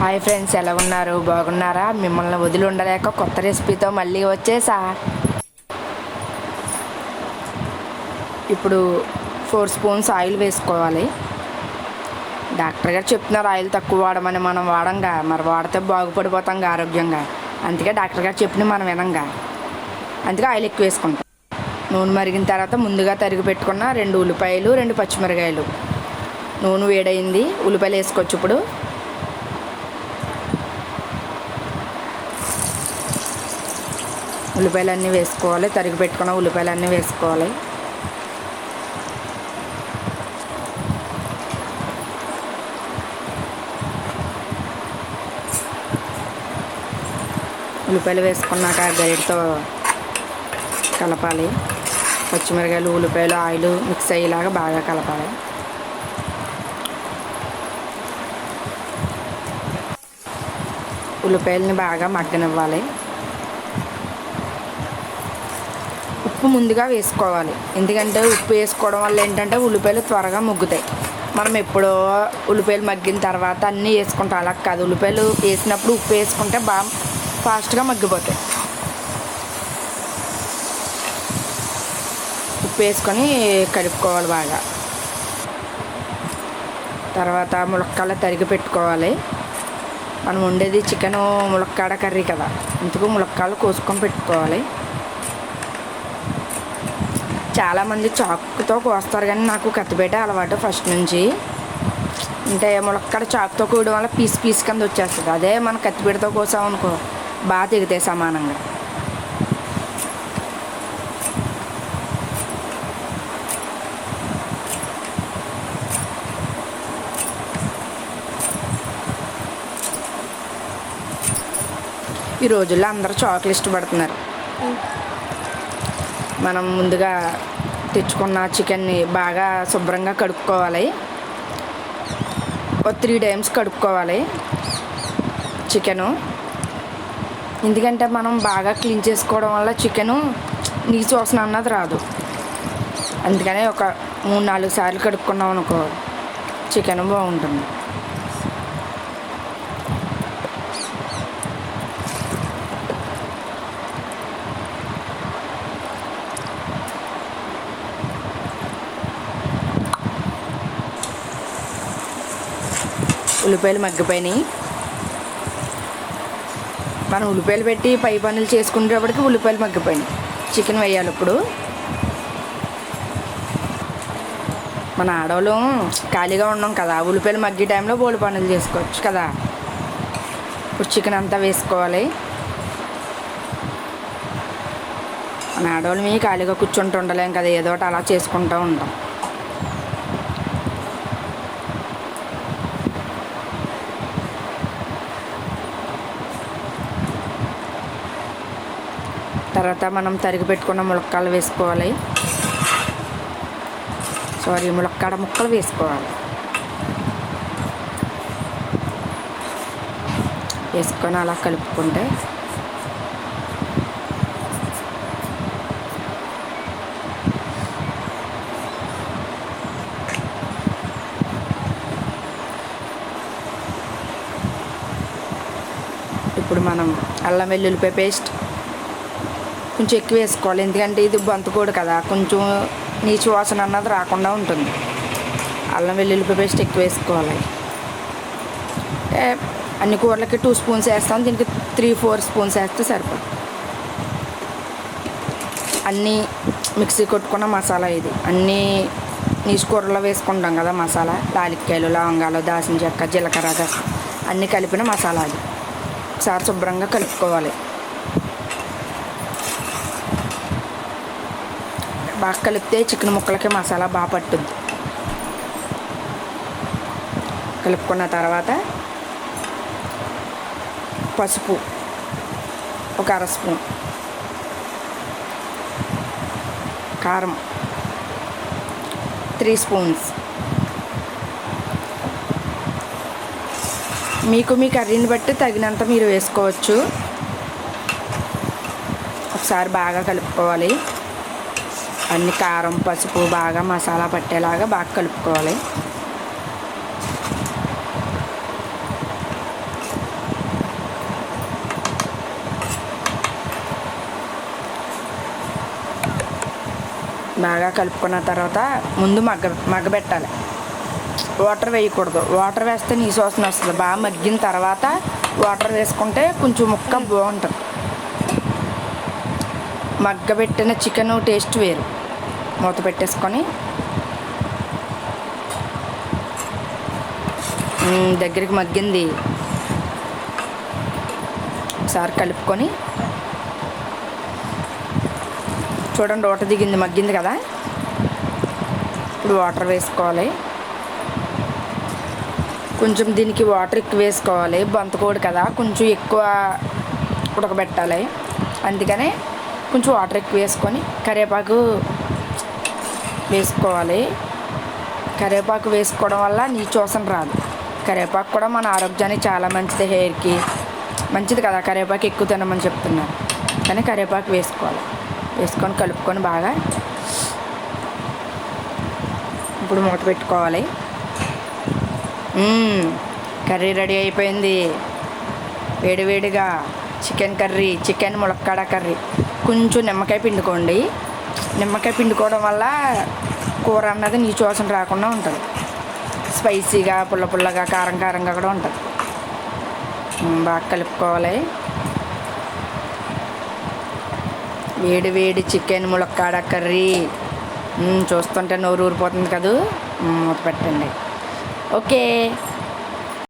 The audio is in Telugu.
హాయ్ ఫ్రెండ్స్ ఎలా ఉన్నారు? బాగున్నారా? మిమ్మల్ని వదిలి ఉండలేక కొత్త రెసిపీతో మళ్ళీ వచ్చేసా? ఇప్పుడు ఫోర్ స్పూన్స్ ఆయిల్ వేసుకోవాలి. డాక్టర్ గారు చెప్తున్నారు ఆయిల్ తక్కువ వాడమని మనం వాడంగా. మరి వాడితే బాగుపడిపోతాం ఆరోగ్యంగా. అందుకే డాక్టర్ గారు చెప్పిన మనం వినంగా. అందుకే ఆయిల్ ఎక్కువ వేసుకుంటాం. నూనె మరిగిన తర్వాత ముందుగా తరిగి పెట్టుకున్న రెండు ఉల్లిపాయలు రెండు పచ్చిమిరకాయలు. నూనె వేడైంది ఉల్లిపాయలు వేసుకోవచ్చు ఇప్పుడు. ఉల్లిపాయలన్నీ వేసుకోవాలి తరిగి పెట్టుకున్న ఉల్లిపాయలన్నీ వేసుకోవాలి. ఉల్లిపాయలు వేసుకున్నాక గైడ్తో కలపాలి. పచ్చిమిరకాయలు ఉల్లిపాయలు ఆయిల్ మిక్స్ అయ్యేలాగా బాగా కలపాలి. ఉల్లిపాయలని బాగా మగ్గనివ్వాలి. ఉప్పు ముందుగా వేసుకోవాలి. ఎందుకంటే ఉప్పు వేసుకోవడం వల్ల ఏంటంటే ఉల్లిపాయలు త్వరగా ముగ్గుతాయి. మనం ఎప్పుడో ఉల్లిపాయలు మగ్గిన తర్వాత అన్నీ వేసుకుంటాం. అలా కాదు. ఉల్లిపాయలు వేసినప్పుడు ఉప్పు వేసుకుంటే బాగా ఫాస్ట్గా మగ్గిపోతాయి. ఉప్పు వేసుకొని కలుపుకోవాలి బాగా. తర్వాత ములక్కాడ తరిగి పెట్టుకోవాలి. మనం వండేది చికెన్ ములక్కాడ కర్రీ కదా. ఇందుకు ములక్కాడలు కోసుకొని పెట్టుకోవాలి. చాలామంది చాకుతో కోస్తారు కానీ నాకు కత్తిపేట అలవాటు ఫస్ట్ నుంచి. అంటే ములక్కడ చాకుతో కోయడం వల్ల పీస్ పీస్ కింద వచ్చేస్తుంది. అదే మన కత్తిపీటతో కోసామనుకో బాగా తెగుతాయి సమానంగా. ఈ రోజుల్లో అందరూ చాకులు ఇష్టపడుతున్నారు. మనం ముందుగా తెచ్చుకున్న చికెన్ని బాగా శుభ్రంగా కడుక్కోవాలి. ఒక త్రీ టైమ్స్ కడుక్కోవాలి చికెను. ఎందుకంటే మనం బాగా క్లీన్ చేసుకోవడం వల్ల చికెను నీచు వాసన అన్నది రాదు. అందుకనే ఒక మూడు నాలుగు సార్లు కడుక్కున్నాం అనుకో చికెన్ బాగుంటుంది. ఉల్లిపాయలు మగ్గిపోయినాయి. మనం ఉల్లిపాయలు పెట్టి పై పనులు చేసుకునేటప్పటికి ఉల్లిపాయలు మగ్గిపోయినాయి. చికెన్ వేయాలి ఇప్పుడు. మన ఆడవాళ్ళు ఖాళీగా ఉన్నాం కదా ఉల్లిపాయలు మగ్గి టైంలో బోలు పనులు చేసుకోవచ్చు కదా. ఇప్పుడు చికెన్ అంతా వేసుకోవాలి. మన ఆడవాళ్ళు మీ ఖాళీగా కూర్చుంటూ ఉండలేం కదా ఏదో ఒకటి అలా చేసుకుంటూ ఉంటాం. తర్వాత మనం తరిగి పెట్టుకున్న ములక్కాలు వేసుకోవాలి. సారీ ములక్కాడ ముక్కలు వేసుకోవాలి. వేసుకొని అలా కలుపుకుంటే ఇప్పుడు మనం అల్లం వెల్లుల్లిపాయ పేస్ట్ కొంచెం ఎక్కువ వేసుకోవాలి. ఎందుకంటే ఇది బంతుకోడు కదా కొంచెం నీచు వాసన అన్నది రాకుండా ఉంటుంది. అల్లం వెల్లుల్లిపి పేస్ట్ ఎక్కువ వేసుకోవాలి. అన్ని కూరలకి టూ స్పూన్స్ వేస్తాం. దీనికి త్రీ ఫోర్ స్పూన్స్ వేస్తే సరిపోదు. అన్నీ మిక్సీ కొట్టుకున్న మసాలా ఇది. అన్నీ నీచు కూరలో వేసుకుంటాం కదా మసాలా. లాలిక్కాయలు లవంగాలు దాసిన చెక్క జీలకర్ర అన్నీ కలిపిన మసాలా అది. ఒకసారి శుభ్రంగా కలుపుకోవాలి. బాగా కలిపితే చికెన్ ముక్కలకి మసాలా బాగా పట్టుద్ది. కలుపుకున్న తర్వాత పసుపు ఒక అర స్పూన్ కారం త్రీ స్పూన్స్. మీకు మీ కర్రీని బట్టి తగినంత మీరు వేసుకోవచ్చు. ఒకసారి బాగా కలుపుకోవాలి. అన్ని కారం పసుపు బాగా మసాలా పట్టేలాగా బాగా కలుపుకోవాలి. బాగా కలుపుకున్న తర్వాత ముందు మగ్గ మగ్గబెట్టాలి. వాటర్ వేయకూడదు. వాటర్ వేస్తే నీసు వస్తుంది. బాగా మగ్గిన తర్వాత వాటర్ వేసుకుంటే కొంచెం ముక్క బాగుంటుంది. మగ్గబెట్టిన చికెన్ టేస్ట్ వేరు. మూత పెట్టేసుకొని దగ్గరికి మగ్గింది. ఒకసారి కలుపుకొని చూడండి ఓట దిగింది మగ్గింది కదా? ఇప్పుడు వాటర్ వేసుకోవాలి. కొంచెం దీనికి వాటర్ ఎక్కువ వేసుకోవాలి. బంతకోడు కదా కొంచెం ఎక్కువ ఉడకబెట్టాలి. అందుకనే కొంచెం వాటర్ ఎక్కువ వేసుకొని కరివేపాకు వేసుకోవాలి. కరివేపాకు వేసుకోవడం వల్ల నీ చూసన రాదు. కరివేపాకు కూడా మన ఆరోగ్యానికి చాలా మంచిది హెయిర్కి మంచిది కదా. కరివేపాకు ఎక్కువ తినమని చెప్తున్నారు. కానీ కరివేపాకు వేసుకోవాలి. వేసుకొని కలుపుకొని బాగా ఇప్పుడు మూత పెట్టుకోవాలి. కర్రీ రెడీ అయిపోయింది. వేడివేడిగా చికెన్ కర్రీ చికెన్ ములక్కాడ కర్రీ. కొంచెం నిమ్మకాయ పిండుకోండి. నిమ్మకాయ పిండుకోవడం వల్ల కూర అన్నది నీచు వాసన రాకుండా ఉంటుంది. స్పైసీగా పుల్ల పుల్లగా కారం కారంగా కూడా ఉంటుంది. బాగా కలుపుకోవాలి. వేడి వేడి చికెన్ ములక్కాడ కర్రీ. చూస్తుంటే నోరు ఊరిపోతుంది కదూ? మూత పెట్టండి. ఓకే.